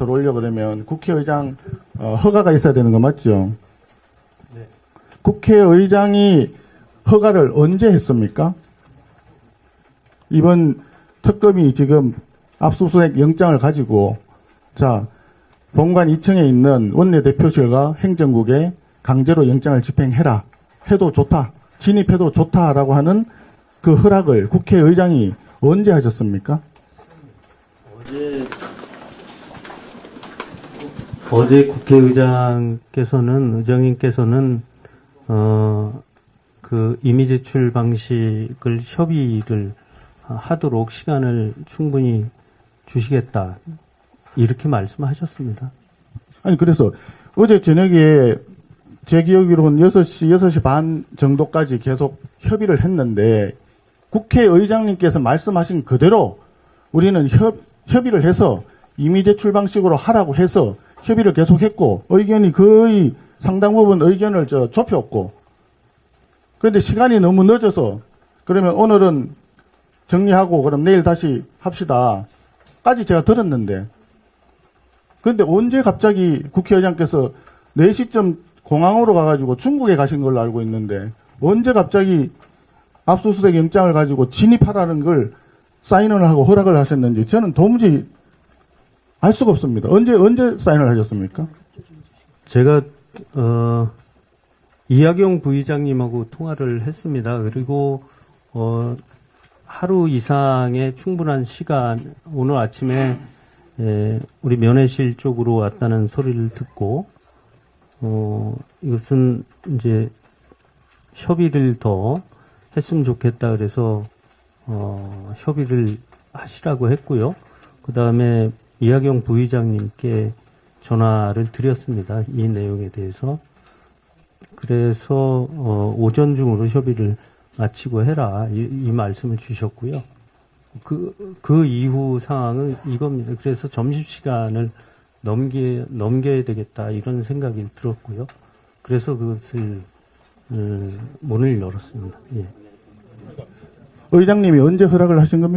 들어오려 그러면 국회의장 어, 허가가 있어야 되는 거 맞죠? 네. 국회의장이 허가를 언제 했습니까? 이번 특검이 지금 압수수색 영장을 가지고 자 본관 2층에 있는 원내대표실과 행정국에 강제로 영장을 집행해라 해도 좋다 진입해도 좋다라고 하는 그 허락을 국회의장이 언제 하셨습니까? 어제 어제 국회의장께서는 의장님께서는 어, 그 이미 제출 방식을 협의를 하도록 시간을 충분히 주시겠다 이렇게 말씀하셨습니다. 아니 그래서 어제 저녁에 제 기억으로는 6시 6시 반 정도까지 계속 협의를 했는데 국회의장님께서 말씀하신 그대로 우리는 협, 협의를 해서 이미 제출 방식으로 하라고 해서 협의를 계속했고 의견이 거의 상당 부분 의견을 저 좁혔고. 그런데 시간이 너무 늦어서 그러면 오늘은 정리하고 그럼 내일 다시 합시다. 까지 제가 들었는데. 그런데 언제 갑자기 국회의장께서 4시쯤 공항으로 가가지고 중국에 가신 걸로 알고 있는데 언제 갑자기 압수수색 영장을 가지고 진입하라는 걸 사인을 하고 허락을 하셨는지 저는 도무지 알 수가 없습니다. 언제 언제 사인을 하셨습니까? 제가 어, 이학용 부의장님하고 통화를 했습니다. 그리고 어, 하루 이상의 충분한 시간 오늘 아침에 에, 우리 면회실 쪽으로 왔다는 소리를 듣고 어, 이것은 이제 협의를 더 했으면 좋겠다 그래서 어, 협의를 하시라고 했고요. 그 다음에 이학용 부의장님께 전화를 드렸습니다. 이 내용에 대해서. 그래서 어, 오전 중으로 협의를 마치고 해라 이, 이 말씀을 주셨고요. 그, 그 이후 상황은 이겁니다. 그래서 점심시간을 넘기, 넘겨야 되겠다 이런 생각이 들었고요. 그래서 그것을 음, 문을 열었습니다. 예. 의장님이 언제 허락을 하신 겁니까?